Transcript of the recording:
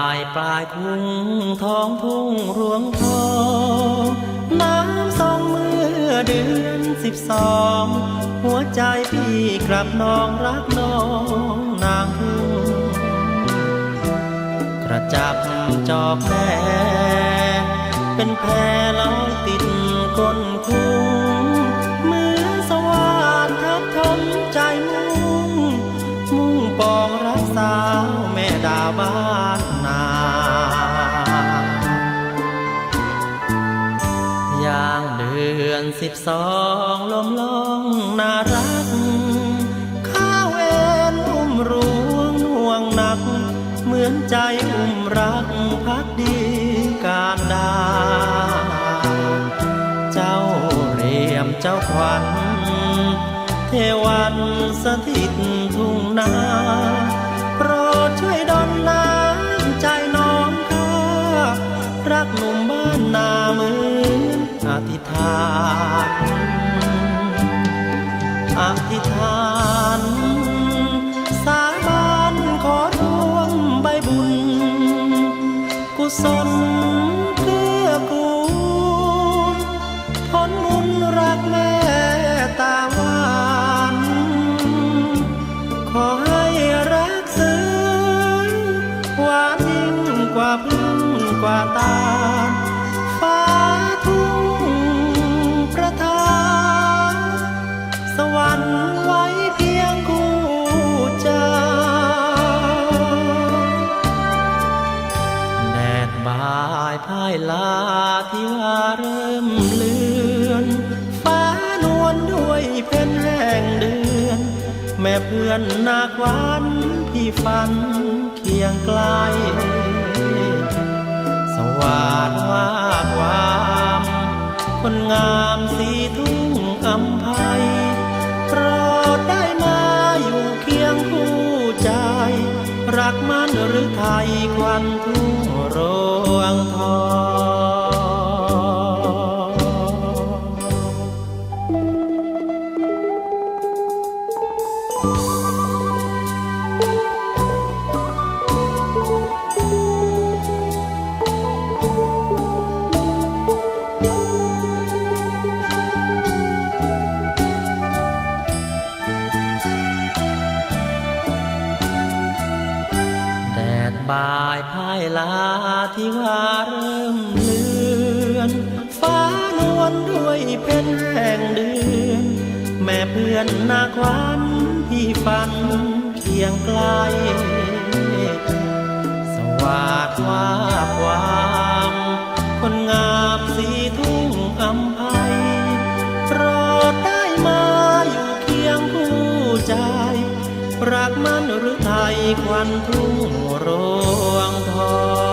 ายปลายทุ่งท้องทุ่งรวงทองน้ำสองเมื่อเดือนสิบสองหัวใจพี่กลับน้องรักน้องนางทุ่งกระจับจอกแม่เป็นแพรลอยติดก้นคุ้ สองลมลองน่ารัก ข้าเอ็นอุ้มรวงห่วงหนัก เหมือนใจอุ้มรักพักดีการดา เจ้าเรียมเจ้าขวัญ เทวันสถิตทุ่งนาโปรดช่วยดลน้ำใจน้องข้ารักหนุ่มบ้านนาเมือนอ ธิษฐานอธิษฐานสาบานขอรวมใบบุญ กุศลเกื้อกูลผลบุญรักแม่ตาหวานขอให้รักซึ้งหวานยิ่งกว่าพึ่งกว่าตาลายพายลาที่ว่าเริ่มเลือนฟ้านวลด้วยเพ็ญแห่งเดือน แม่เพื่อนนาควันพี่ฝันเคียงไกล สวัสดว่าความคนงามสีทุ่งอำไพโปรดได้มาอยู่เคียงคู่ใจ รักมันหรือไทยควันทุ่งโร บ่ายพายลาที่ว่าเริ่มเลือน ฟ้านวลด้วยเพ็ญแห่งเดือน แม่เพื่อนนาควัน ฝันเคียงไกล สวัสดว่าความคนงามสีทุ่งอำไพโปรดได้มาอยู่เคียงคู่ใจ รักมันหรือไทยควันทุ่งรวงทอง